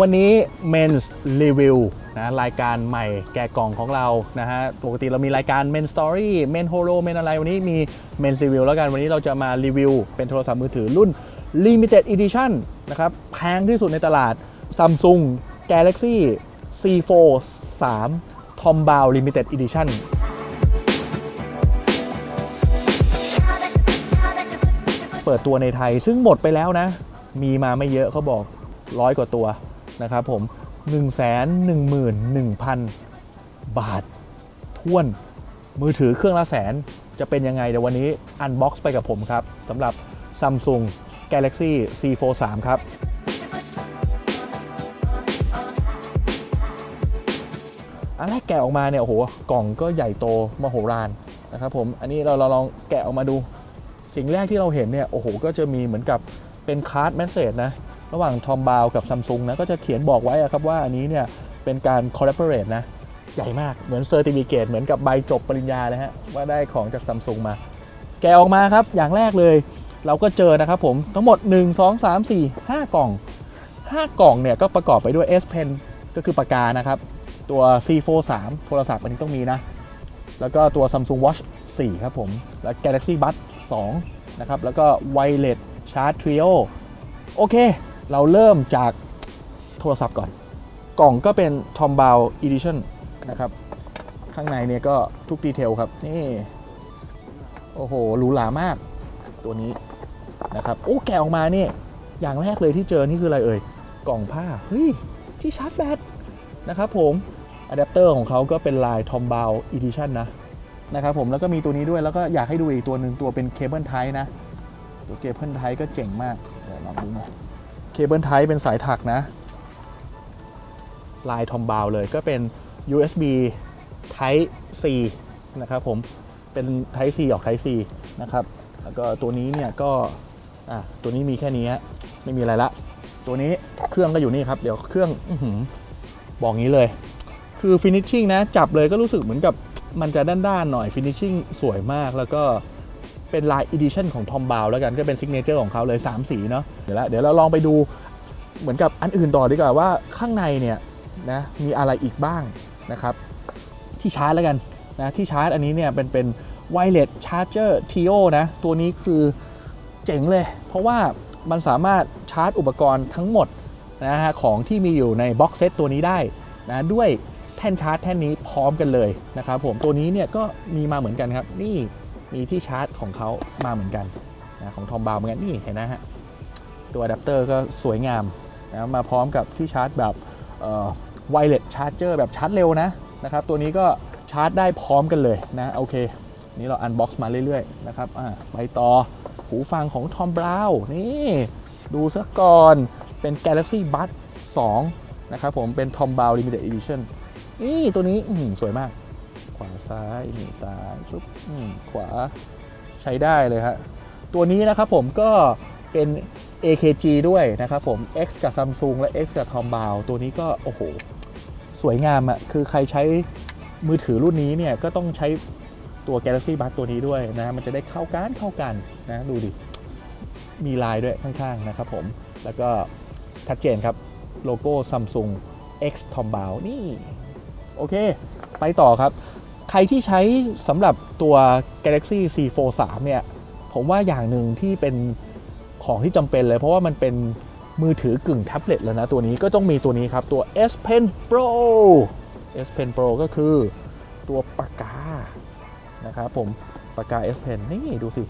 วันนี้ Men's Review นะรายการใหม่แกะกล่องของเรานะฮะปกติเรามีรายการ Men Story Men Holo Men อะไร วันนี้มี Men's Review แล้วกันวันนี้เราจะมารีวิว เป็นโทรศัพท์มือถือรุ่น Limited Edition นะครับแพงที่สุดในตลาด Samsung Galaxy C4 3 Tom Bow Limited Edition เปิดตัวในไทยซึ่งหมดไปแล้วนะ มีมาไม่เยอะเขาบอกร้อยกว่าตัว นะครับผม 1 1 1 0 0 0 บาทท้วนมือถือเครื่องละแสนจะเป็นยังไงเดี๋ยววันนี้อันบ็อกซ์ไปกับผมครับสำหรับ Samsung Galaxy C4 3 ครับอันแรกแกะออกมาเนี่ยโอ้โหกล่องก็ใหญ่โตมโหฬารนะครับผมอันนี้เราเราลองแกะออกมาดู สิ่งแรกที่เราเห็นเนี่ยโอ้โหก็จะมีเหมือนกับเป็นคาร์ดแมสเซจนะ ระหว่างทอมบาวกับซัมซุงนะก็จะเขียนบอกไว้อะครับว่าอันนี้เนี่ยเป็นการคอ l ล a b o r a t e นะใหญ่มากเหมือนเซอร์ติฟิเคตเหมือนกับใบจบปริญญาเลยฮะว่าได้ของจากซัมซุงมา แกออกมาครับอย่างแรกเลย เราก็เจอนะครับผมทั้งหมด 1 2 3 4 5 กล่อง 5 กล่องเนี่ยก็ประกอบไปด้วย S Pen ก็คือปากกานะครับ ตัว C4 3โทรศัพท์อันนี้ต้องมีนะ แล้วก็ตัว Samsung Watch 4 ครับผม และ Galaxy Buds 2 นะครับ แล้วก็ Wireless Charge Trio โอเค เราเริ่มจากโทรศัพท์ก่อน กล่องก็เป็น Tom Bow Edition นะครับ ข้างในเนี่ยก็ทุกดีเทลครับ นี่ โอ้โหหรูหรามากตัวนี้นะครับ โอ้ แกะออกมาเนี่ยอย่างแรกเลยที่เจอนี่คืออะไรเอ่ย กล่องผ้า เฮ้ย ที่ชาร์จแบตนะครับผมอะแดปเตอร์ของเขาก็เป็นลาย Tom Bow Edition นะนะครับผมแล้วก็มีตัวนี้ด้วยแล้วก็อยากให้ดูอีกตัวหนึ่งตัวเป็นเคเบิลไทนะ ตัวเคเบิลไทก็เจ๋งมากเดี๋ยวลองดูหน่อย เคเบิลไทเป็นสายถักนะ ลายทอมบาวเลยก็เป็น USB Type C นะครับผมเป็น Type C ออก Type C นะครับแล้วก็ตัวนี้เนี่ยก็อะตัวนี้มีแค่นี้ไม่มีอะไรละ ตัวนี้เครื่องก็อยู่นี่ครับ เดี๋ยวเครื่องอบอกงี้เลย คือฟินิชชิ่งนะ จับเลยก็รู้สึกเหมือนกับมันจะด้านๆหน่อยฟินิชชิ่งสวยมากแล้วก็ เป็นลายอีดิชันของทอมบาวแล้วกันก็เป็นซิกเนเจอร์ของเขาเลย 3 สีเนาะเดี๋ยวละเดี๋ยวเราลองไปดูเหมือนกับอันอื่นต่อดีกว่าว่าข้างในเนี่ยนะมีอะไรอีกบ้างนะครับที่ชาร์จแล้วกันนะที่ชาร์จอันนี้เนี่ยเป็นเป็นไวเลสชาร์จเจอร์ทีโอนะตัวนี้คือเจ๋งเลย เพราะว่ามันสามารถชาร์จอุปกรณ์ทั้งหมดนะฮะของที่มีอยู่ในบ็อกเซตตัวนี้ได้นะด้วยแท่นชาร์จแท่นนี้พร้อมกันเลยนะครับผมตัวนี้เนี่ยก็มีมาเหมือนกันครับนี่ มีที่ชาร์จของเขามาเหมือนกันนะของทอมบาวเหมือนกันนี่เห็นนะฮะตัวอะแดปเตอร์ก็สวยงามนะมาพร้อมกับที่ชาร์จแบบไวเลสชาร์จเจอร์แบบชาร์จเร็วนะนะครับตัวนี้ก็ชาร์จได้พร้อมกันเลยนะโอเค นี่เราอันบ็อกซ์มาเรื่อยๆนะครับอะไปต่อหูฟังของทอมบราวนี่ดูซะก่อนเป็น Galaxy Buds 2นะครับผมเป็น Tom Bow Limited Edition นี่ตัวนี้สวยมาก ขวาซ้ายนี่ซ้ายปุ๊บขวาใช้ได้เลยฮะตัวนี้นะครับผมก็เป็น AKG ด้วยนะครับผม X กับ Samsung และ X กับ Tom Bow ตัวนี้ก็ โอ้โห สวยงามอะ่ะคือใครใช้มือถือรุ่นนี้เนี่ย ก็ต้องใช้ตัว Galaxy Buds ตัวนี้ด้วยนะ มันจะได้เข้ากันเข้ากันนะ ดูดิ มีลายด้วยข้างๆนะครับผม แล้วก็ชัดเจนครับ โลโก้ Samsung X Tom Bow นี่ โอเค ไปต่อครับ ใครที่ใช้สำหรับตัว Galaxy C4 3 เนี่ย ผมว่าอย่างหนึ่งที่เป็นของที่จำเป็นเลย เพราะว่ามันเป็นมือถือกึ่งแท็บเล็ตแล้วนะ ตัวนี้ก็ต้องมีตัวนี้ครับ ตัว S Pen Pro S Pen Pro ก็คือตัวปากกา นะครับผม ปากกา S Pen นี่ดูสิ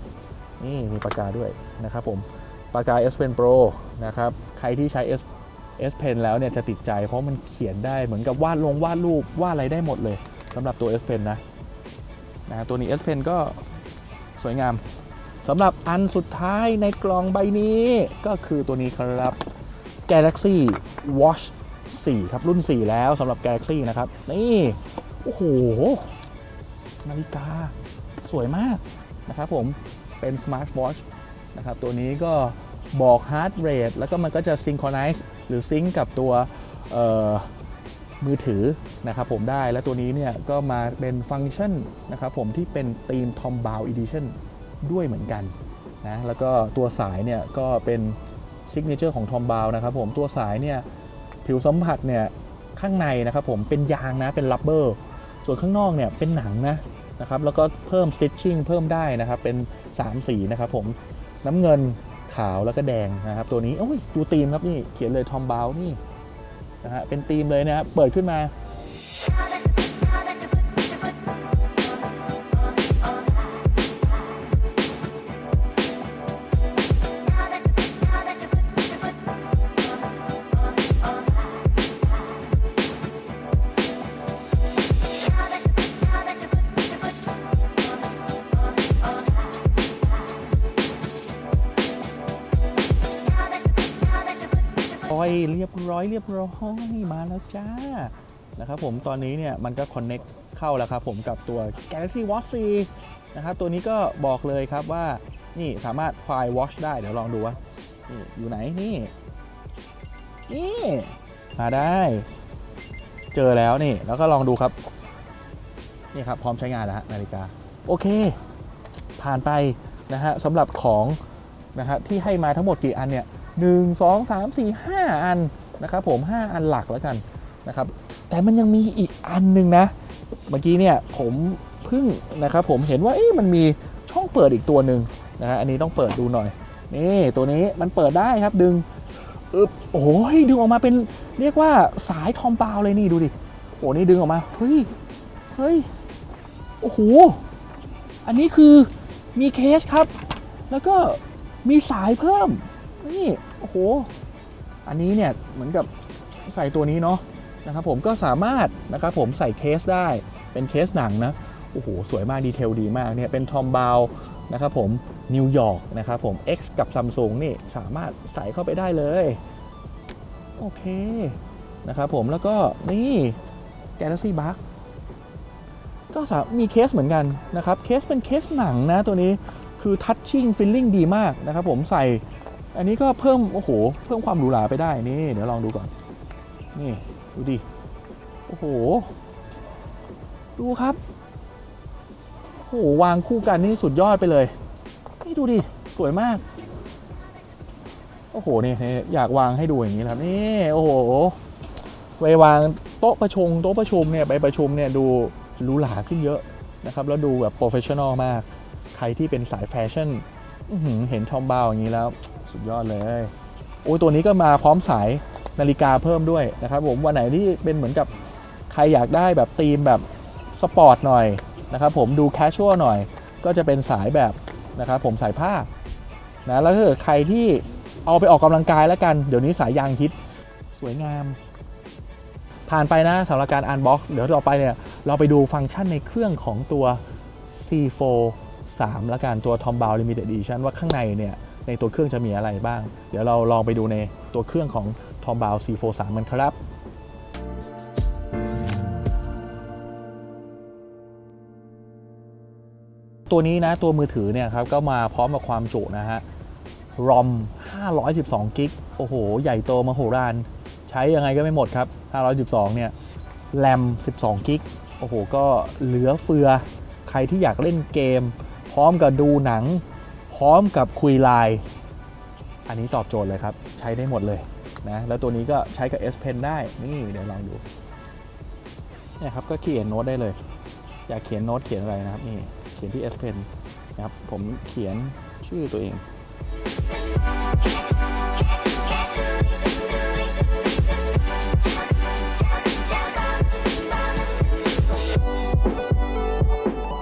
นี่มีปากกาด้วยนะครับผม ปากกา S Pen Pro นะครับ ใครที่ใช้ S S Pen แล้วเนี่ยจะติดใจเพราะมันเขียนได้เหมือนกับวาดลงวาดรูปวาดอะไรได้หมดเลย สำหรับตัว S Pen นะนะตัวนี้ S Pen ก็สวยงามสำหรับอันสุดท้ายในกล่องใบนี้ก็คือตัวนี้ครับ Galaxy Watch 4 ครับรุ่น 4 แล้วสำหรับ Galaxy นะครับ นี่ โอ้โห นาฬิกา สวยมากนะครับผมเป็น Smart Watch นะครับ ตัวนี้ก็บอก Heart Rate แล้วก็มันก็จะ Synchronize หรือซิงกับตัว มือถือนะครับผมได้และตัวนี้เนี่ยก็มาเป็นฟังก์ชันนะครับผมที่เป็นธีม Tom Bow Edition ด้วยเหมือนกันนะแล้วก็ตัวสายเนี่ยก็เป็นซิกเนเจอร์ของ Tom Bow นะครับผมตัวสายเนี่ยผิวสัมผัสเนี่ยข้างในนะครับผมเป็นยางนะเป็นลับเบอร์ส่วนข้างนอกเนี่ยเป็นหนังนะนะครับแล้วก็เพิ่มสติ t ชิ่งเพิ่มได้นะครับเป็น 3 สีนะครับผมน้ำเงินขาวแล้วก็แดงนะครับตัวนี้โอ้ยดูธีมครับนี่เขียนเลยทอมบาวนี่ นะฮะเป็นธีมเลยนะครับเปิดขึ้นมา ร้อยเรียบร้อยมาแล้วจ้านะครับผมตอนนี้เนี่ยมันก็ Connect เข้าแล้วครับผมกับตัว Galaxy Watch 4นะครับตัวนี้ก็บอกเลยครับว่านี่สามารถไฟล์ Watch ได้เดี๋ยวลองดูว่านี่อยู่ไหนนี่นี่มาได้ เจอแล้วนี่แล้วก็ลองดูครับ นี่ครับพร้อมใช้งานแล้วฮะนาฬิกา โอเค ผ่านไปนะฮะสำหรับของนะฮะที่ให้มาทั้งหมดกี่อันเนี่ย1 2 3 4 5อัน นะครับผม 5 อันหลักแล้วกันนะครับ แต่มันยังมีอีกอันหนึ่งนะ เมื่อกี้เนี่ยผมเพิ่งนะครับผมเห็นว่าเอ๊ะมันมีช่องเปิดอีกตัวหนึ่งนะฮะอันนี้ต้องเปิดดูหน่อยนี่ตัวนี้มันเปิดได้ครับดึงอึบโอ้ยดึงออกมาเป็นเรียกว่าสายทอมบาวเลยนี่ดูดิโอ้นี่ดึงออกมาเฮ้ยเฮ้ยโอ้โหอันนี้คือมีเคสครับ แล้วก็มีสายเพิ่มนี่โอ้โห อันนี้เนี่ยเหมือนกับใส่ตัวนี้เนาะนะครับผมก็สามารถนะครับผมใส่เคสได้เป็นเคสหนังนะโอ้โหสวยมากดีเทลดีมากเนี่ยเป็นทอมบาวนะครับผมนิวยอร์กนะครับผม X กับ Samsung นี่สามารถใส่เข้าไปได้เลย โอเคนะครับผมแล้วก็นี่ Galaxy b u g ก็สามีเคสเหมือนกันนะครับ เคสเป็นเคสหนังนะตัวนี้คือทัชชิ่งฟิลลิ่งดีมากนะครับผมใส่ อันนี้ก็เพิ่มโอ้โหเพิ่มความหรูหราไปได้นี่เดี๋ยวลองดูก่อน นี่ดูดิโอ้โห ดูครับโอ้โหวางคู่กันนี่สุดยอดไปเลย นี่ดูดิสวยมาก โอ้โหนี่อยากวางให้ดูอย่างนี้ครับนี่โอ้โหไปวางโต๊ะประชุมโต๊ะประชุมเนี่ยไปประชุมเนี่ยดูหรูหราขึ้นเยอะนะครับ แล้วดูแบบโปรเฟชชั่นอลมาก ใครที่เป็นสายแฟชั่นเห็นทอมบาวอย่างนี้แล้ว สุดยอดเลย โอ้ยตัวนี้ก็มาพร้อมสายนาฬิกาเพิ่มด้วยนะครับผมวันไหนที่เป็นเหมือนกับใครอยากได้แบบธีมแบบสปอร์ตหน่อยนะครับผมดูแคชชวลหน่อย ก็จะเป็นสายแบบนะครับผมสายผ้านะแล้วถ้าเกิดใครที่เอาไปออกกำลังกายแล้วกัน เดี๋ยวนี้สายยางฮิตสวยงาม ผ่านไปนะสำหรับการอันบ็อกซ์เดี๋ยวต่อไปเนี่ยเราไปดูฟังก์ชันในเครื่องของตัว C4 3 แล้วกันตัว Tom b o w Limited Edition ว่าข้างในเนี่ย ในตัวเครื่องจะมีอะไรบ้าง เดี๋ยวเราลองไปดูในตัวเครื่องของ Tom b o w C4 3กันครับตัวนี้นะตัวมือถือเนี่ยครับก็มาพร้อมกับความจุนะฮะ ROM 512กิกโอ้โห ใหญ่โตมโหฬารใช้ยังไงก็ไม่หมดครับ 512 เนี่ยแรม12กิกโอ้โห ก็เหลือเฟือ ใครที่อยากเล่นเกม พร้อมกับดูหนัง ร้อมกับคุยไลน์อันนี้ตอบโจทย์เลยครับ ใช้ได้หมดเลยนะแล้วตัวนี้ก็ใช้กับ S Pen ได้ นี่เดี๋ยวลองดูเนี่ยครับก็เขียนโน้ตได้เลย อยากเขียนโน้ตเขียนอะไรนะครับนี่เขียนที่ S Pen นะครับผมเขียนชื่อตัวเอง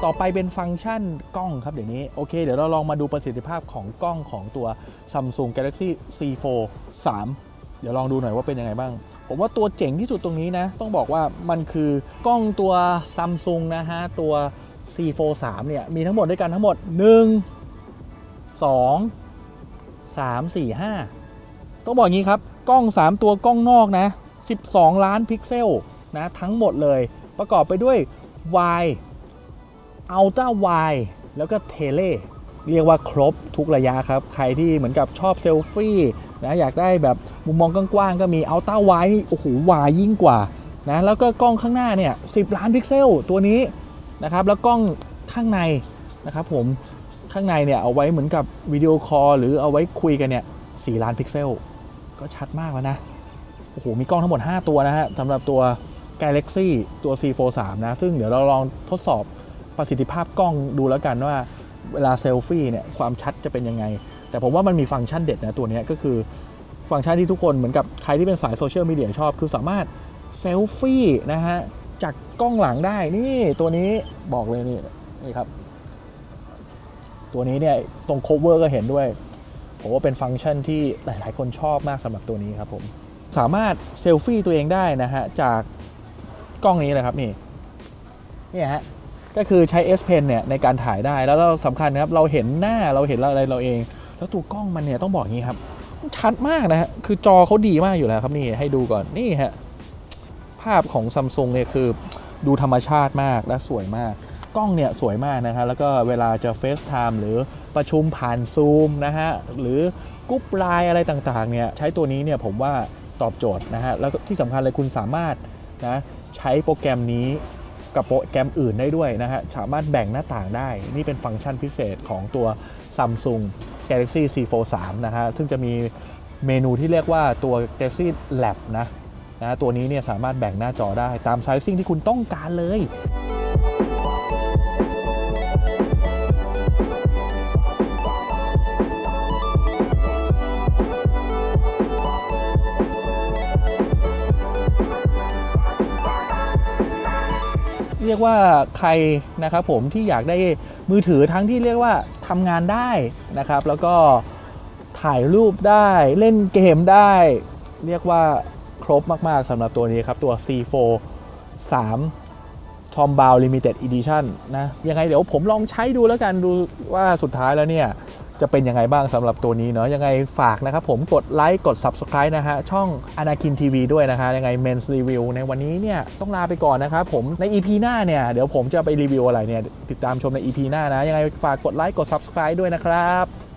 ต่อไปเป็นฟังก์ชันกล้องครับเดี๋ยวนี้ โอเค เดี๋ยวเราลองมาดูประสิทธิภาพของกล้องของตัว Samsung Galaxy C4 3 เดี๋ยวลองดูหน่อยว่าเป็นยังไงบ้าง ผมว่าตัวเจ๋งที่สุดตรงนี้นะ ต้องบอกว่ามันคือกล้องตัว Samsung นะฮะ ตัว C4 3 เนี่ย มีทั้งหมดด้วยกันทั้งหมด 1 2 3 4 5 ต้องบอกอย่างนี้ครับ กล้อง 3 ตัวกล้องนอกนะ 12 ล้านพิกเซลนะทั้งหมดเลย ประกอบไปด้วย Y อัลตร้าไวแล้วก็เทเลเรียกว่าครบทุกระยะครับ ใครที่เหมือนกับชอบเซลฟี่นะอยากได้แบบมุมมองกว้างๆก็มีอัลตร้าไวนี่โอ้โหวายยิ่งกว่านะแล้วก็กล้องข้างหน้าเนี่ย10ล้านพิกเซลตัวนี้นะครับแล้วกล้องข้างในนะครับผมข้างในเนี่ยเอาไว้เหมือนกับวิดีโอคอลหรือเอาไว้คุยกันเนี่ย4ล้านพิกเซลก็ชัดมากแล้วนะโอ้โหมีกล้องทั้งหมด 5 ตัวนะฮะสำหรับตัว Galaxy ตัว C43 นะ ซึ่งเดี๋ยวเราลองทดสอบ ประสิทธิภาพกล้องดูแล้วกันว่าเวลาเซลฟี่เนี่ยความชัดจะเป็นยังไง แต่ผมว่ามันมีฟังก์ชันเด็ดนะตัวนี้ก็คือฟังก์ชันที่ทุกคนเหมือนกับใครที่เป็นสายโซเชียลมีเดียชอบ คือสามารถเซลฟี่นะฮะจากกล้องหลังได้นี่ตัวนี้บอกเลยนี่นี่ครับ ตัวนี้เนี่ยตรง cover ก็เห็นด้วยผมว่าเป็นฟังก์ชันที่หลาย ๆ คนชอบมากสำหรับตัวนี้ครับผมสามารถเซลฟี่ตัวเองได้นะฮะจากกล้องนี้เลยครับนี่นี่ฮะ ก็คือใช้ S Pen เนี่ยในการถ่ายได้แล้วเราสำคัญนะครับเราเห็นหน้าเราเห็นอะไรเราเอง แล้วตัวกล้องมันเนี่ยต้องบอกงี้ครับชัดมากนะฮะคือจอเขาดีมากอยู่แล้วครับนี่ให้ดูก่อนนี่ฮะภาพของซัมซุงเนี่ยคือดูธรรมชาติมากและสวยมาก กล้องเนี่ยสวยมากนะครับแล้วก็เวลาจะ FaceTime หรือประชุมผ่านซูมนะฮะหรือกรุ๊ปไลน์อะไรต่างๆเนี่ยใช้ตัวนี้เนี่ยผมว่าตอบโจทย์นะฮะแล้วก็ที่สำคัญเลยคุณสามารถนะใช้โปรแกรมนี้ กับโปรแกรมอื่นได้ด้วยนะฮะ สามารถแบ่งหน้าต่างได้ นี่เป็นฟังก์ชันพิเศษของตัว Samsung Galaxy C43 นะฮะ ซึ่งจะมีเมนูที่เรียกว่าตัว Galaxy Lab นะนะตัวนี้เนี่ยสามารถแบ่งหน้าจอได้ตามไซซิ่งที่คุณต้องการเลย เรียกว่าใครนะครับผมที่อยากได้มือถือทั้งที่เรียกว่าทำงานได้นะครับ แล้วก็ถ่ายรูปได้เล่นเกมได้ เรียกว่าครบมากๆสำหรับตัวนี้ครับ ตัว C4 3 Tom b o w Limited Edition นะยังไงเดี๋ยวผมลองใช้ดูแล้วกันดูว่าสุดท้ายแล้วเนี่ย จะเป็นยังไงบ้างสำหรับตัวนี้เนาะยังไงฝากนะครับผมกดไลค์กด Subscribe นะฮะ ช่อง Anakin TV ด้วยนะฮะ ยังไง Men's Review ในวันนี้เนี่ย ต้องลาไปก่อนนะครับผมใน EP หน้าเนี่ย เดี๋ยวผมจะไปรีวิวอะไรเนี่ย ติดตามชมใน EP หน้านะ ยังไงฝากกดไลค์กด Subscribe ด้วยนะครับ